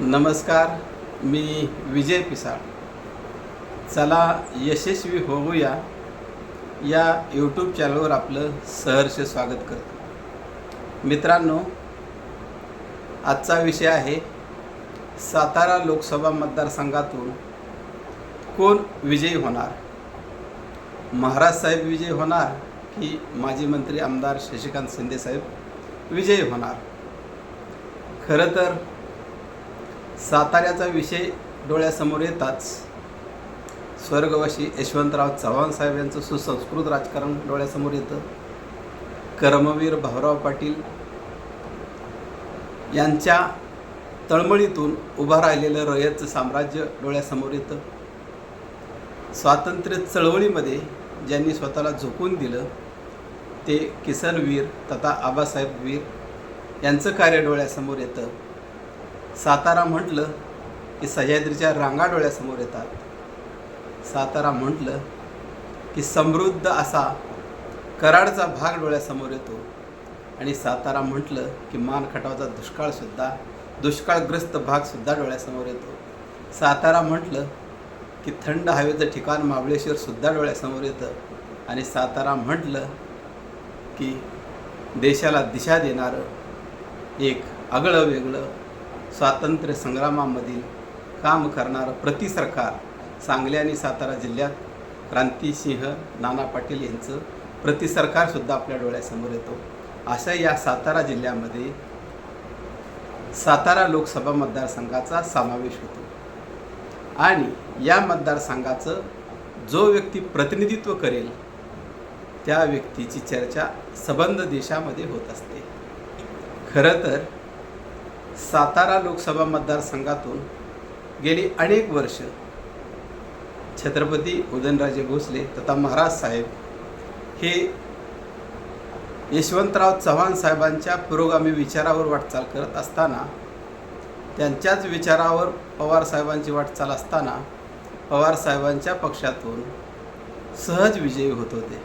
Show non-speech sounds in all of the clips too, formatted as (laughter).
नमस्कार मी विजय पिसाळ. चला यशस्वी होऊया. या यूट्यूब चॅनलवर आपलं सहर्ष स्वागत करतो. मित्रांनो आजचा विषय आहे सातारा लोकसभा मतदारसंघातून कोण विजयी होणार? महाराज साहेब विजयी होणार की माजी मंत्री आमदार शशिकांत शिंदे साहेब विजयी होणार? खरं तर साताऱ्याचा विषय डोळ्यासमोर येताच स्वर्गवाशी यशवंतराव चव्हाण साहेब यांचं सुसंस्कृत राजकारण डोळ्यासमोर येतं. कर्मवीर भाऊराव पाटील यांच्या तळमळीतून उभं राहिलेलं रयतचं साम्राज्य डोळ्यासमोर येतं. स्वातंत्र्य चळवळीमध्ये ज्यांनी स्वतःला झोकून दिलं ते किसनवीर तथा आबासाहेब वीर यांचं कार्य डोळ्यासमोर येतं. सातारा म्हटलं की सह्याद्रीच्या रांगा डोळ्यासमोर येतात. सातारा म्हटलं की समृद्ध असा कराडचा भाग डोळ्यासमोर येतो. आणि सातारा म्हटलं की मानखटावचा दुष्काळसुद्धा दुष्काळग्रस्त भागसुद्धा डोळ्यासमोर येतो. सातारा म्हटलं की थंड हवेचं ठिकाण महाबळेश्वरसुद्धा डोळ्यासमोर येतं. आणि सातारा म्हटलं की देशाला दिशा देणारं एक आगळं वेगळं स्वातंत्र्य संग्रामामधील काम करणारं प्रति सरकार सांगली आणि सातारा जिल्ह्यात क्रांतिसिंह नाना पाटील यांचं प्रति सरकारसुद्धा आपल्या डोळ्यासमोर येतो. अशा या सातारा जिल्ह्यामध्ये सातारा लोकसभा मतदारसंघाचा समावेश होतो. आणि या मतदारसंघाचं जो व्यक्ती प्रतिनिधित्व करेल त्या व्यक्तीची चर्चा सबंध देशामध्ये होत असते. खरं तर सातारा लोकसभा मतदारसंघातून गेली अनेक वर्ष छत्रपती उदयनराजे भोसले तथा महाराज साहेब हे यशवंतराव चव्हाण साहेबांच्या पुरोगामी विचारावर वाटचाल करत असताना त्यांच्याच विचारावर पवार साहेबांची वाटचाल असताना पवार साहेबांच्या पक्षातून सहज विजयी होत होते.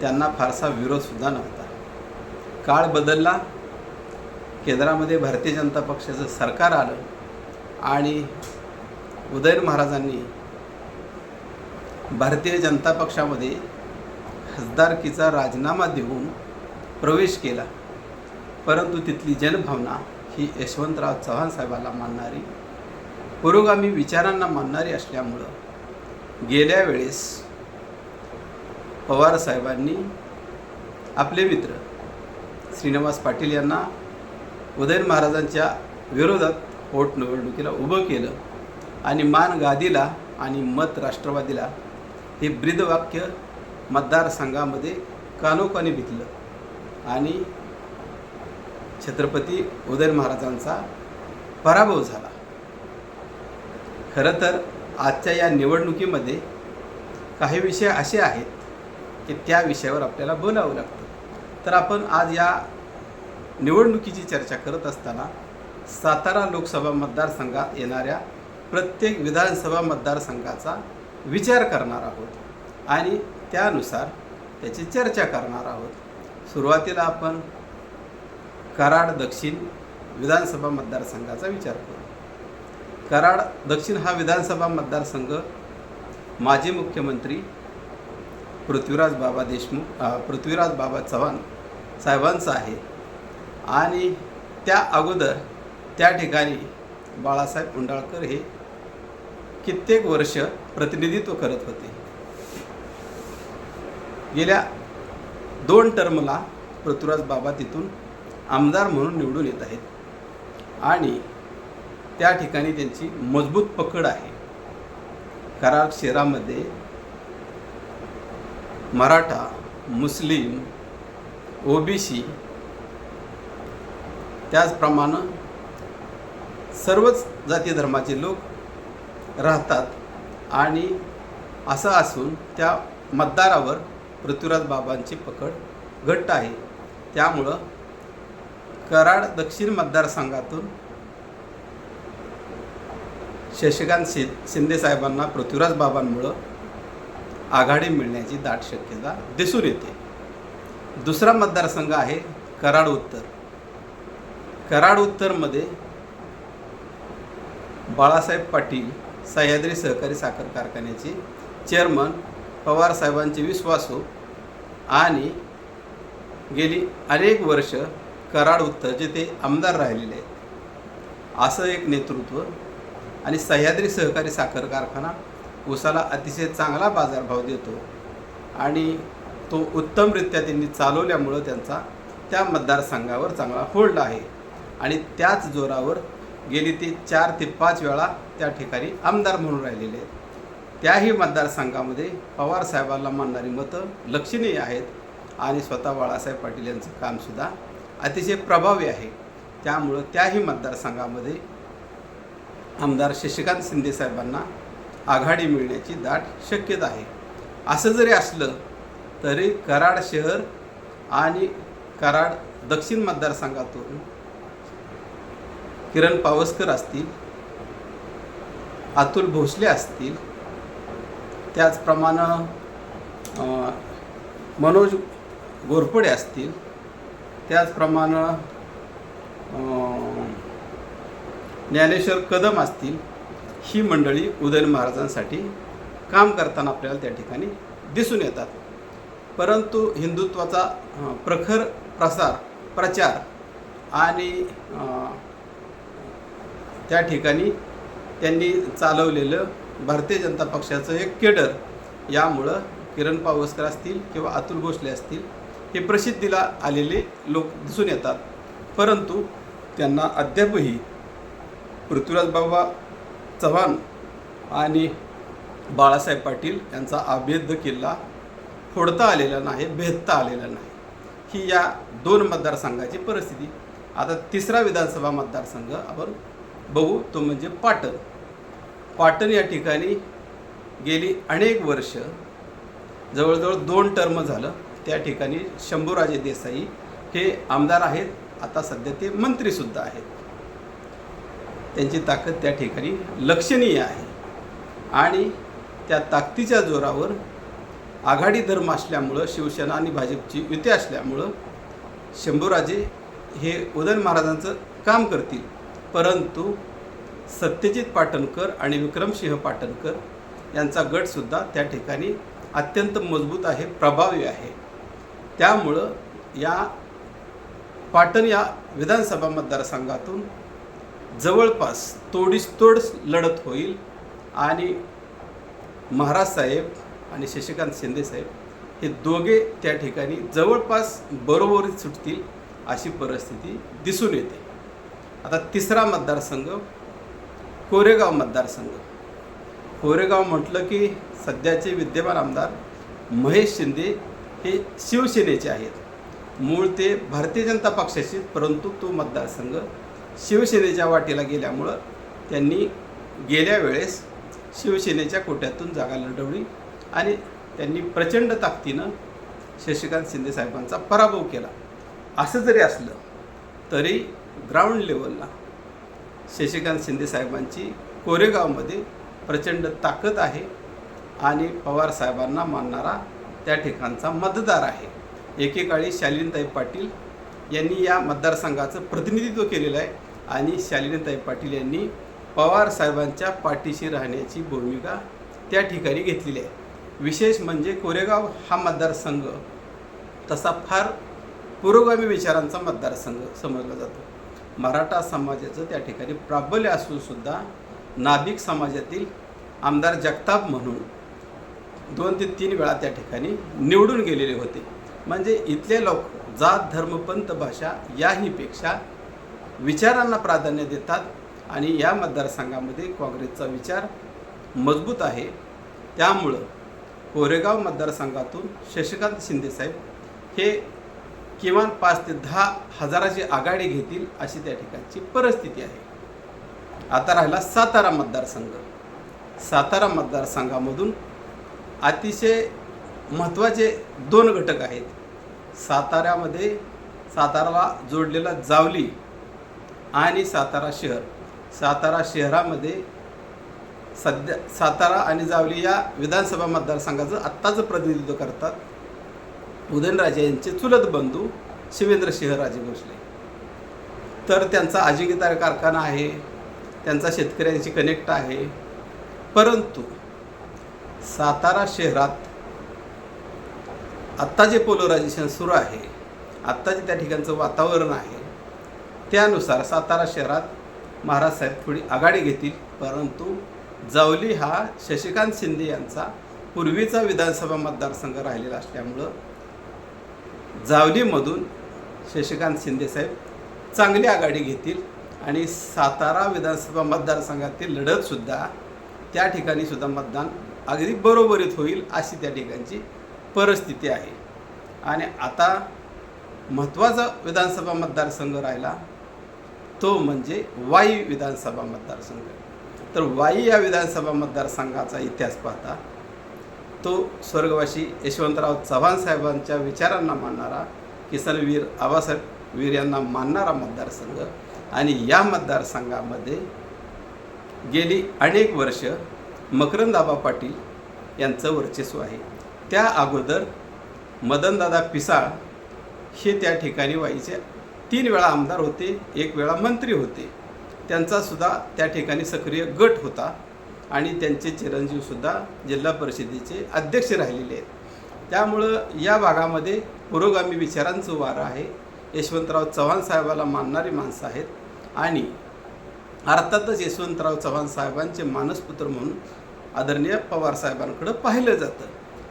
त्यांना फारसा विरोधसुद्धा नव्हता. काळ बदलला केंद्रामध्ये भारतीय जनता पक्षाचं सरकार आलं आणि उदयन महाराजांनी भारतीय जनता पक्षामध्ये खासदारकीचा राजीनामा देऊन प्रवेश केला. परंतु तिथली जनभावना ही यशवंतराव चव्हाण साहेबाला मानणारी पुरोगामी विचारांना मानणारी असल्यामुळं गेल्या वेळेस पवार साहेबांनी आपले मित्र श्रीनिवास पाटील यांना उदयन महाराजांच्या विरोधात पोट निवडणुकीला उभं केलं. आणि मान गादीला आणि मत राष्ट्रवादीला हे ब्रीदवाक्य मतदारसंघामध्ये कानोकानी भितलं. आणि छत्रपती उदयन महाराजांचा पराभव झाला. खरं तर आजच्या या निवडणुकीमध्ये काही विषय असे आहेत की त्या विषयावर आपल्याला बोलावं लागतं. तर आपण आज या निवडणुकीची चर्चा करत असताना सातारा लोकसभा मतदारसंघात येणाऱ्या प्रत्येक विधानसभा मतदारसंघाचा विचार करणार आहोत आणि त्यानुसार त्याची चर्चा करणार आहोत. सुरुवातीला आपण कराड दक्षिण विधानसभा मतदारसंघाचा विचार करू. कराड दक्षिण हा विधानसभा मतदारसंघ माजी मुख्यमंत्री पृथ्वीराज बाबा देशमुख पृथ्वीराज बाबा चव्हाण साहेबांचा आहे. आणि त्या अगोदर त्या ठिकाणी बाळासाहेब उंडाळकर हे कित्येक वर्ष प्रतिनिधित्व करत होते. गेल्या दोन टर्मला पृथ्वीराज बाबा तिथून आमदार म्हणून निवडून येत आहेत. आणि त्या ठिकाणी त्यांची मजबूत पकड आहे. कराड शहरामध्ये मराठा मुस्लिम ओबीसी त्याचप्रमाणे सर्वच जाती धर्माचे लोक राहतात आणि असं असून त्या मतदारावर पृथ्वीराज बाबांची पकड घट्ट आहे. त्यामुळं कराड दक्षिण मतदारसंघातून शशिकांत शि शिंदे साहेबांना पृथ्वीराज बाबांमुळं आघाडी मिळण्याची दाट शक्यता दिसून येते. दुसरा मतदारसंघ आहे कराड उत्तर. कराड उत्तरमध्ये बाळासाहेब पाटील सह्याद्री सहकारी साखर कारखान्याचे चेअरमन पवारसाहेबांचे विश्वासू हो आणि गेली अनेक वर्ष कराड उत्तरचे ते आमदार राहिलेले आहेत. असं एक नेतृत्व आणि सह्याद्री सहकारी साखर कारखाना ऊसाला अतिशय चांगला बाजारभाव देतो आणि तो उत्तमरित्या त्यांनी चालवल्यामुळं त्यांचा त्या मतदारसंघावर चांगला होल्ड आहे. आणि त्याच जोरावर गेली ते चार ते पाच वेळा त्या ठिकाणी आमदार म्हणून राहिलेले आहेत. त्याही मतदारसंघामध्ये पवार साहेबांना मानणारी मतं लक्षणीय आहेत आणि स्वतः बाळासाहेब पाटील यांचं कामसुद्धा अतिशय प्रभावी आहे. त्यामुळं त्याही मतदारसंघामध्ये आमदार शशिकांत शिंदे साहेबांना आघाडी मिळण्याची दाट शक्यता आहे. असं जरी असलं तरी कराड शहर आणि कराड दक्षिण मतदारसंघातून किरण पावसकर असतील अतुल भोसले असतील त्याचप्रमाणे मनोज गोरपडे असतील त्याचप्रमाणे ज्ञानेश्वर कदम असतील ही मंडळी उदयन महाराजांसाठी काम करताना आपल्याला त्या ठिकाणी दिसून येतात. परंतु हिंदुत्वाचा प्रखर प्रसार प्रचार आणि त्या ठिकाणी त्यांनी चालवलेलं भारतीय जनता पक्षाचं एक केडर यामुळं किरण पावसकर असतील किंवा अतुल भोसले असतील हे प्रसिद्धीला आलेले लोक दिसून येतात. परंतु त्यांना अद्यापही पृथ्वीराज बाबा चव्हाण आणि बाळासाहेब पाटील यांचा अभेद्य किल्ला फोडता आलेला नाही भेदता आलेला नाही. ही या दोन मतदारसंघाची परिस्थिती. आता तिसरा विधानसभा मतदारसंघ आपण बघू तो म्हणजे पाटण. पाटण या ठिकाणी गेली अनेक वर्ष. जवळजवळ दोन टर्म झालं त्या ठिकाणी शंभूराजे देसाई हे आमदार आहेत. आता सध्या ते मंत्रीसुद्धा आहेत. त्यांची ताकद त्या ठिकाणी लक्षणीय आहे. आणि त्या ताकदीच्या जोरावर आघाडी धर्म असल्यामुळं शिवसेना आणि भाजपची युती असल्यामुळं शंभूराजे हे उदयन महाराजांचं काम करतील. परंतु सत्यजित पाटणकर आणि विक्रमसिंह पाटणकर यांचा गटसुद्धा त्या ठिकाणी अत्यंत मजबूत आहे प्रभावी आहे. त्यामुळं या पाटण या विधानसभा मतदारसंघातून जवळपास तोडीस तोड लढत होईल आणि महाराज साहेब आणि शशिकांत शिंदे साहेब हे दोघे त्या ठिकाणी जवळपास बरोबरीत सुटतील अशी परिस्थिती दिसून येते. आता तिसरा मतदारसंघ कोरेगाव मतदारसंघ. कोरेगाव म्हटलं की सध्याचे विद्यमान आमदार महेश शिंदे हे शिवसेनेचे आहेत. मूळ ते भारतीय जनता पक्षाचे परंतु तो मतदारसंघ शिवसेनेच्या वाटेला गेल्यामुळं त्यांनी गेल्या वेळेस शिवसेनेच्या कोट्यातून जागा लढवली आणि त्यांनी प्रचंड ताकदीनं शशिकांत शिंदे साहेबांचा पराभव केला. असं जरी असलं तरी ग्राउंड लेवलला शशिकांत शिंदे साहेबांची कोरेगावमध्ये प्रचंड ताकद आहे आणि पवार साहेबांना मानणारा त्या ठिकाणचा मतदार आहे. एकेकाळी शालिनीताई पाटील यांनी या मतदारसंघाचं प्रतिनिधित्व केलेलं आहे आणि शालिनीताई पाटील यांनी पवार साहेबांच्या पाठीशी राहण्याची भूमिका त्या ठिकाणी घेतलेली आहे. विशेष म्हणजे कोरेगाव हा मतदारसंघ तसा फार पुरोगामी विचारांचा मतदारसंघ समजला जातो. मराठा समाजाचं त्या ठिकाणी प्राबल्य असूनसुद्धा नाभिक समाजातील आमदार जगताप म्हणून दोन ते तीन वेळा त्या ठिकाणी निवडून गेलेले होते. म्हणजे इथले लोक जात धर्म पंत भाषा याहीपेक्षा विचारांना प्राधान्य देतात आणि या मतदारसंघामध्ये काँग्रेसचा विचार मजबूत आहे. त्यामुळं कोरेगाव मतदारसंघातून शशिकांत शिंदेसाहेब हे किमान पाच ते दहा हजाराची आघाडी घेतील अशी त्या ठिकाणची परिस्थिती आहे. आता राहिला सातारा मतदारसंघ. सातारा मतदारसंघामधून अतिशय महत्त्वाचे दोन घटक आहेत. साताऱ्यामध्ये साताराला जोडलेला जावली आणि सातारा शहर. सातारा शहरामध्ये सध्या सातारा आणि जावली या विधानसभा मतदारसंघाचं आत्ताचं प्रतिनिधित्व करतात. उदयनराजे यांचे चुलत बंधू शिवेंद्र राजे भोसले. तर त्यांचा आजीगितार कारखाना आहे त्यांचा शेतकऱ्यांशी कनेक्ट आहे. परंतु सातारा शहरात आत्ता जे पोलरायझेशन सुरू आहे आत्ता जे त्या ठिकाणचं वातावरण आहे त्यानुसार सातारा शहरात महाराज साहेब थोडी आघाडी घेतील. परंतु जावली हा शशिकांत शिंदे यांचा पूर्वीचा विधानसभा मतदारसंघ राहिलेला असल्यामुळं जावलीमधून शशिकांत शिंदेसाहेब चांगली आघाडी घेतील आणि सातारा विधानसभा मतदारसंघातील लढतसुद्धा त्या ठिकाणी सुद्धा मतदान अगदी बरोबरीत होईल अशी त्या ठिकाणची परिस्थिती आहे. आणि आता महत्त्वाचा विधानसभा मतदारसंघ राहिला तो म्हणजे वाई विधानसभा मतदारसंघ. तर वाई या विधानसभा मतदारसंघाचा इतिहास पाहता तो स्वर्गवासी यशवंतराव चव्हाण साहेबांच्या विचारांना मानणारा किसनवीर आबासाहेब वीर यांना मानणारा मतदारसंघ आणि या मतदारसंघामध्ये गेली अनेक वर्ष मकरंदाबा पाटील यांचं वर्चस्व आहे. त्या अगोदर मदनदादा पिसाळ हे त्या ठिकाणी व्हायचे. तीन वेळा आमदार होते एक वेळा मंत्री होते. त्यांचासुद्धा त्या ठिकाणी सक्रिय गट होता. आणि त्यांचे चिरंजीवसुद्धा जिल्हा परिषदेचे अध्यक्ष राहिलेले आहेत. त्यामुळं या भागामध्ये पुरोगामी विचारांचं वारं आहे. यशवंतराव चव्हाण साहेबाला मानणारी माणसं आहेत आणि अर्थातच यशवंतराव चव्हाण साहेबांचे मानसपुत्र म्हणून आदरणीय पवार साहेबांकडं पाहिलं जातं.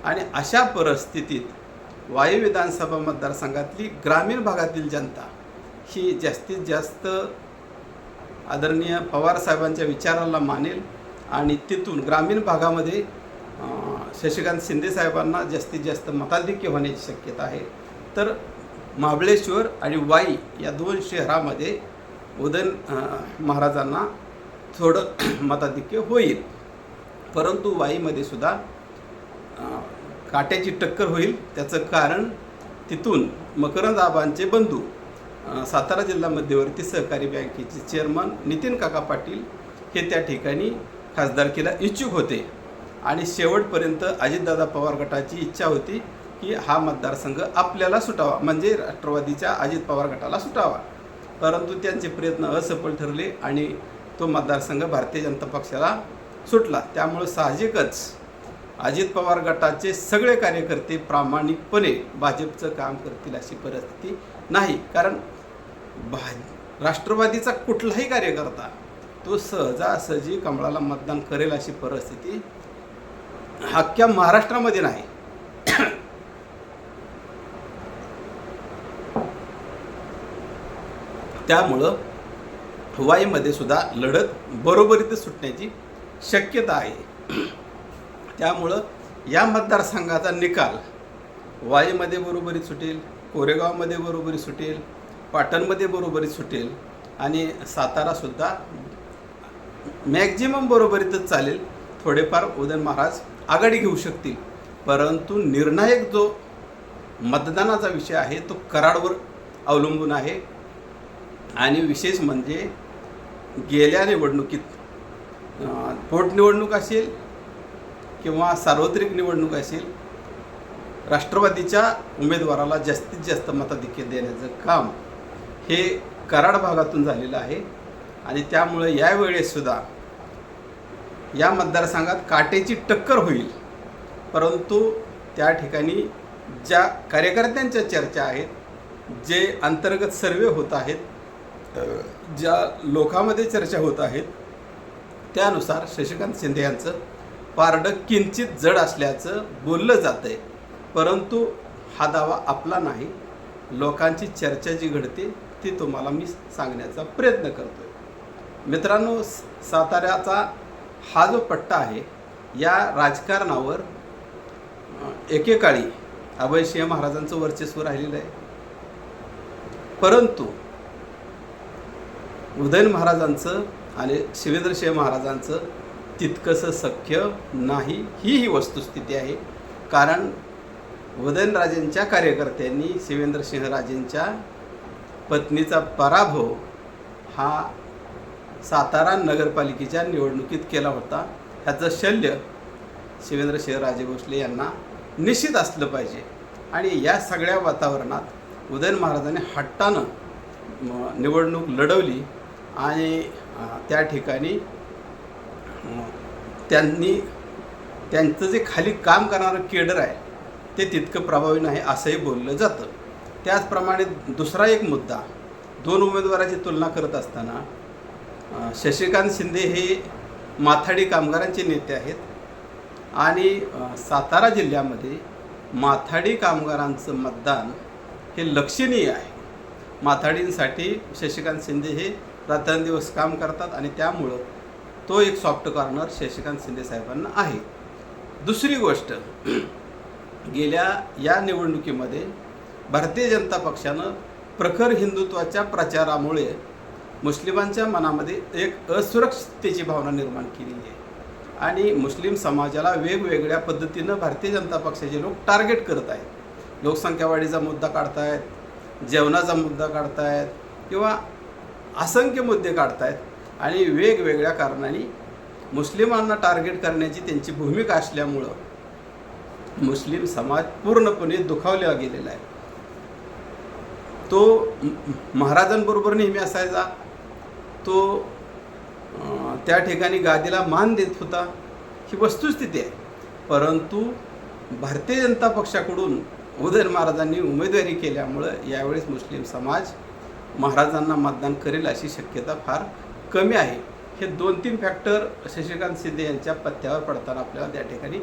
आणि अशा परिस्थितीत वायू विधानसभा मतदारसंघातली ग्रामीण भागातील जनता ही जास्तीत जास्त आदरणीय पवार साहेबांच्या विचाराला मानेल आणि तिथून ग्रामीण भागामध्ये शशिकांत शिंदे साहेबांना जास्तीत जास्त मताधिक्य होण्याची शक्यता आहे. तर महाबळेश्वर आणि वाई या दोन शहरामध्ये उदयन महाराजांना थोडं (clears throat) मताधिक्य होईल. परंतु वाईमध्ये सुद्धा काट्याची टक्कर होईल. त्याचं कारण तिथून मकरंद आबांचे बंधू सातारा जिल्हा मध्यवर्ती सहकारी बँकेचे चेअरमन नितीन काका पाटील हे त्या ठिकाणी खासदारकीला इच्छुक होते. आणि शेवटपर्यंत अजितदादा पवार गटाची इच्छा होती की हा मतदारसंघ आपल्याला सुटावा म्हणजे राष्ट्रवादीच्या अजित पवार गटाला सुटावा. परंतु त्यांचे प्रयत्न असफल ठरले आणि तो मतदारसंघ भारतीय जनता पक्षाला सुटला. त्यामुळं साहजिकच अजित पवार गटाचे सगळे कार्यकर्ते प्रामाणिकपणे भाजपचं काम करतील अशी परिस्थिती नाही. कारण भा राष्ट्रवादीचा कुठलाही कार्यकर्ता तो सहजासहजी कमळाला मतदान करेल अशी परिस्थिती अख्ख्या महाराष्ट्रामध्ये नाही. त्यामुळं वाईमध्ये सुद्धा लढत बरोबरीत सुटण्याची शक्यता आहे. त्यामुळं या मतदारसंघाचा निकाल वाईमध्ये बरोबरीत सुटेल कोरेगावमध्ये बरोबरी सुटेल पाटणमध्ये बरोबरी सुटेल आणि सातारासुद्धा मॅक्झिमम बरोबरीतच चालेल. थोडेफार उदयन महाराज आघाडी घेऊ शकतील. परंतु निर्णायक जो मतदानाचा विषय आहे तो कराडवर अवलंबून आहे. आणि विशेष म्हणजे गेल्या निवडणुकीत पोटनिवडणूक असेल किंवा सार्वत्रिक निवडणूक असेल राष्ट्रवादीच्या उमेदवाराला जास्तीत जास्त मताधिक्य देण्याचं काम हे कराड भागातून झालेलं आहे. आणि त्यामुळे यावेळेससुद्धा या मतदारसंघात काटेची टक्कर होईल. परंतु त्या ठिकाणी ज्या कार्यकर्त्यांच्या चर्चा आहेत जे अंतर्गत सर्वे होत आहेत ज्या लोकांमध्ये चर्चा होत आहेत त्यानुसार शशिकांत शिंदे यांचं पारडं किंचित जड असल्याचं बोललं जातं आहे परंतु हा दावा आपला नाही. लोकांची चर्चा जी घडते ती तुम्हाला मी सांगण्याचा प्रयत्न करतो मित्रांनो साताऱ्याचा हा जो पट्टा आहे या राजकारणावर एकेकाळी एकेकाळी अभयसिंह महाराजांचं वर्चस्व राहिलेलं आहे. परंतु उदयन महाराजांचं आणि शिवेंद्रसिंह महाराजांचं तितकंसं सख्य नाही ही ही वस्तुस्थिती आहे. कारण उदयनराजेंच्या कार्यकर्त्यांनी शिवेंद्रसिंह राजेंच्या पत्नीचा पराभव हा सातारा नगरपालिकेच्या निवडणुकीत केला होता. ह्याचं शल्य शिवेंद्र राजे भोसले यांना निश्चित असलं पाहिजे. आणि या सगळ्या वातावरणात उदयन महाराजांनी हट्टानं निवडणूक लढवली. आणि त्या ठिकाणी त्यांनी त्यांचं जे खाली काम करणारं केडर आहे ते तितकं प्रभावी नाही असंही बोललं जातं. त्याचप्रमाणे दुसरा एक मुद्दा दोन उमेदवाराची तुलना करत असताना शशिकांत शिंदे हे माथाडी कामगारांचे नेते आहेत. आणि सातारा जिल्ह्यामध्ये माथाडी कामगारांचं मतदान हे लक्षणीय आहे. माथाडींसाठी शशिकांत शिंदे हे रात्रंदिवस काम करतात आणि त्यामुळं तो एक सॉफ्ट कॉर्नर शशिकांत शिंदे साहेबांना आहे. दुसरी गोष्ट (clears throat) गेल्या या निवडणुकीमध्ये भारतीय जनता पक्षानं प्रखर हिंदुत्वाच्या प्रचारामुळे मुस्लिमांच्या मनामध्ये एक असुरक्षिततेची भावना निर्माण केलेली आहे. आणि मुस्लिम समाजाला वेगवेगळ्या पद्धतीनं भारतीय जनता पक्षाचे लोक टार्गेट करत आहेत. लोकसंख्या वाढीचा मुद्दा काढतायत जेवणाचा मुद्दा काढतायत किंवा असंख्य मुद्दे काढतायत. आणि वेगवेगळ्या कारणांनी मुस्लिमांना टार्गेट करण्याची त्यांची भूमिका असल्यामुळं मुस्लिम समाज पूर्णपणे दुखावला गेलेला आहे. तो महाराजांबरोबर नेहमी असायचा. तो त्या ठिकाणी गादीला मान देत होता. ही वस्तुस्थिती आहे. परंतु भारतीय जनता पक्षाकडून उदय महाराजांनी उमेदवारी केल्यामुळं यावेळेस मुस्लिम समाज महाराजांना मतदान करेल अशी शक्यता फार कमी आहे. हे दोन तीन फॅक्टर शशिकांत शिंदे यांच्या पत्त्यावर पडताना आपल्याला त्या ठिकाणी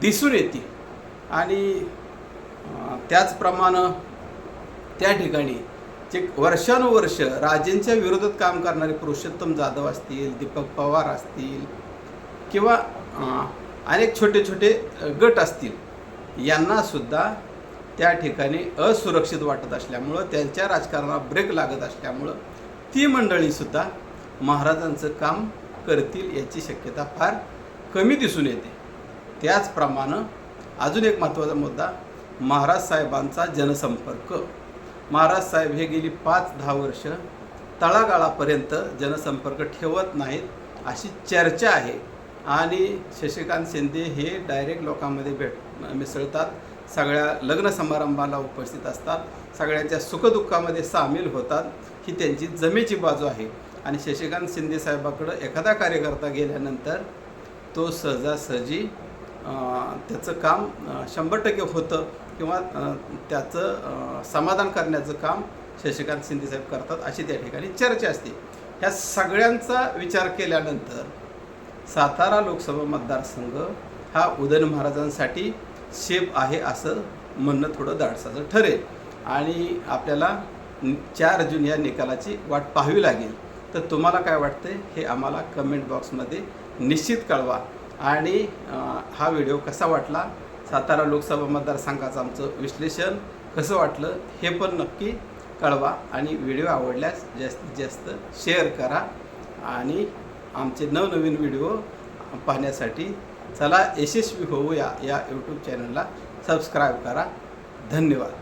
दिसून येतील आणि त्याचप्रमाणे त्या ठिकाणी जे वर्षानुवर्ष राजेंच्या विरोधात काम करणारे पुरुषोत्तम जाधव असतील दीपक पवार असतील किंवा अनेक छोटे छोटे गट असतील यांना सुद्धा त्या ठिकाणी असुरक्षित वाटत असल्यामुळं त्यांच्या राजकारणाला ब्रेक लागत असल्यामुळं ती मंडळीसुद्धा महाराजांचं काम करतील याची शक्यता फार कमी दिसून येते. त्याचप्रमाणे अजून एक महत्त्वाचा मुद्दा महाराज साहेबांचा जनसंपर्क. महाराज साहेब हे गेली पाच दहा वर्ष तळागाळापर्यंत जनसंपर्क ठेवत नाहीत अशी चर्चा आहे. आणि शशिकांत शिंदे हे डायरेक्ट लोकांमध्ये भेट मिसळतात. सगळ्या लग्न समारंभाला उपस्थित असतात. सगळ्यांच्या सुखदुःखामध्ये सामील होतात. ही त्यांची जमेची बाजू आहे. आणि शशिकांत शिंदे साहेबाकडं एखादा कार्यकर्ता गेल्यानंतर तो सहजासहजी त्याचं काम शंभर टक्के होतं. किंवा त्याचं समाधान करण्याचं काम शशिकांत शिंदे साहेब करतात अशी त्या ठिकाणी चर्चा असते. ह्या सगळ्यांचा विचार केल्यानंतर सातारा लोकसभा मतदारसंघ हा उदयन महाराजांसाठी शेप आहे असं म्हणणं थोडं धाडसाचं ठरेल. आणि आपल्याला चार जून या निकालाची वाट पाहावी लागेल. तर तुम्हाला काय वाटतं हे आम्हाला कमेंट बॉक्समध्ये निश्चित कळवा. आणि हा व्हिडिओ कसा वाटला? सातारा लोकसभा मतदारसंघाचं आमचं विश्लेषण कसं वाटलं हे पण नक्की कळवा आणि व्हिडिओ आवडल्यास जास्तीत जास्त शेअर करा. आणि आमचे नवनवीन व्हिडिओ पाहण्यासाठी चला यशस्वी होऊ या या यूट्यूब चॅनलला सबस्क्राईब करा. धन्यवाद.